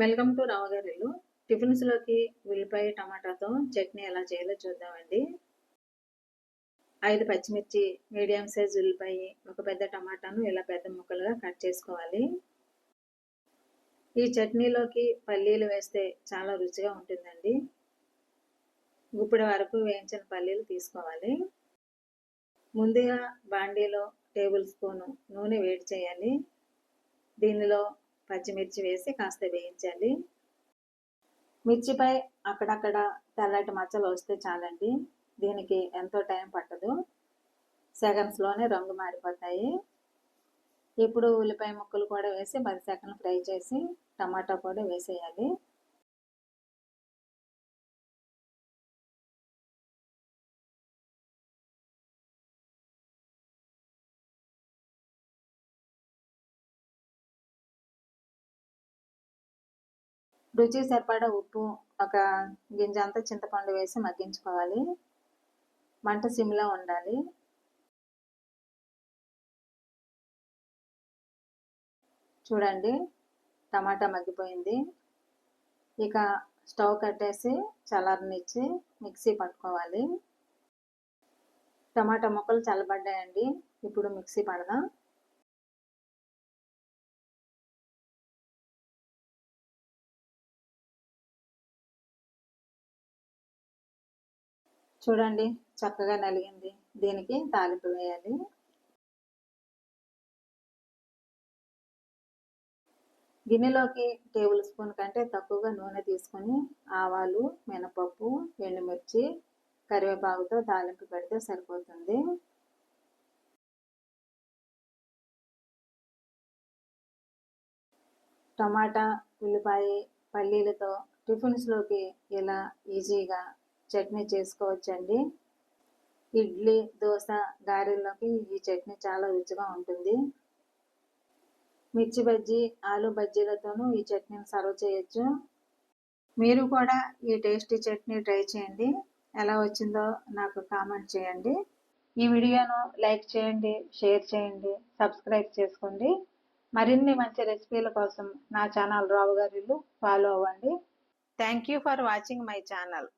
Welcome to రావగారిల్లు టిఫిన్స్లోకి ఉల్లిపాయ టమాటాతో చట్నీ ఎలా చేయాలో చూద్దామండి. ఐదు పచ్చిమిర్చి మీడియం సైజ్ ఉల్లిపాయ ఒక పెద్ద టమాటాను ఇలా పెద్ద ముక్కలుగా కట్ చేసుకోవాలి. ఈ చట్నీలోకి పల్లీలు వేస్తే చాలా రుచిగా ఉంటుందండి. గుప్పిడి వరకు వేయించిన పల్లీలు తీసుకోవాలి. ముందుగా బాండీలో టేబుల్ స్పూను నూనె వేడి చేయాలి. దీనిలో పచ్చిమిర్చి వేసి కాస్త వేయించాలి మిర్చిపై అక్కడక్కడ తెల్లటి మచ్చలు వస్తే చాలండి. దీనికి ఎంతో టైం పట్టదు. సెకండ్స్లోనే రంగు మారిపోతాయి. ఇప్పుడు ఉల్లిపాయ ముక్కలు కూడా వేసి పది సెకండ్లు ఫ్రై చేసి టమాటా కూడా వేసేయాలి. రుచి సరిపడా ఉప్పు ఒక గింజ అంతా చింతపండు వేసి మగ్గించుకోవాలి. మంట సిమ్లో ఉండాలి. చూడండి టమాటా మగ్గిపోయింది. ఇక స్టవ్ కట్టేసి చల్లారనిచ్చి మిక్సీ పట్టుకోవాలి. టమాటా ముక్కలు చల్లబడ్డాయండి. ఇప్పుడు మిక్సీ పడదాం. చూడండి చక్కగా నలిగింది. దీనికి తాలింపు వేయాలి. గిన్నెలోకి టేబుల్ స్పూన్ కంటే తక్కువగా నూనె తీసుకొని ఆవాలు మినపప్పు ఎండుమిర్చి కరివేపాకుతో తాలింపు పెడితే సరిపోతుంది. టమాటా ఉల్లిపాయ పల్లీలతో టిఫిన్స్లోకి ఇలా ఈజీగా చట్నీ చేసుకోవచ్చండి. ఇడ్లీ దోశ గారెల్లోకి ఈ చట్నీ చాలా రుచిగా ఉంటుంది. మిర్చి బజ్జీ ఆలు బజ్జీలతోనూ ఈ చట్నీని సర్వ్ చేయొచ్చు. మీరు కూడా ఈ టేస్టీ చట్నీ ట్రై చేయండి. ఎలా వచ్చిందో నాకు కామెంట్ చేయండి. ఈ వీడియోను లైక్ చేయండి షేర్ చేయండి సబ్స్క్రైబ్ చేసుకోండి. మరిన్ని మంచి రెసిపీల కోసం నా ఛానల్ రావు గారిలు ఫాలో అవ్వండి. Thank you for watching my channel.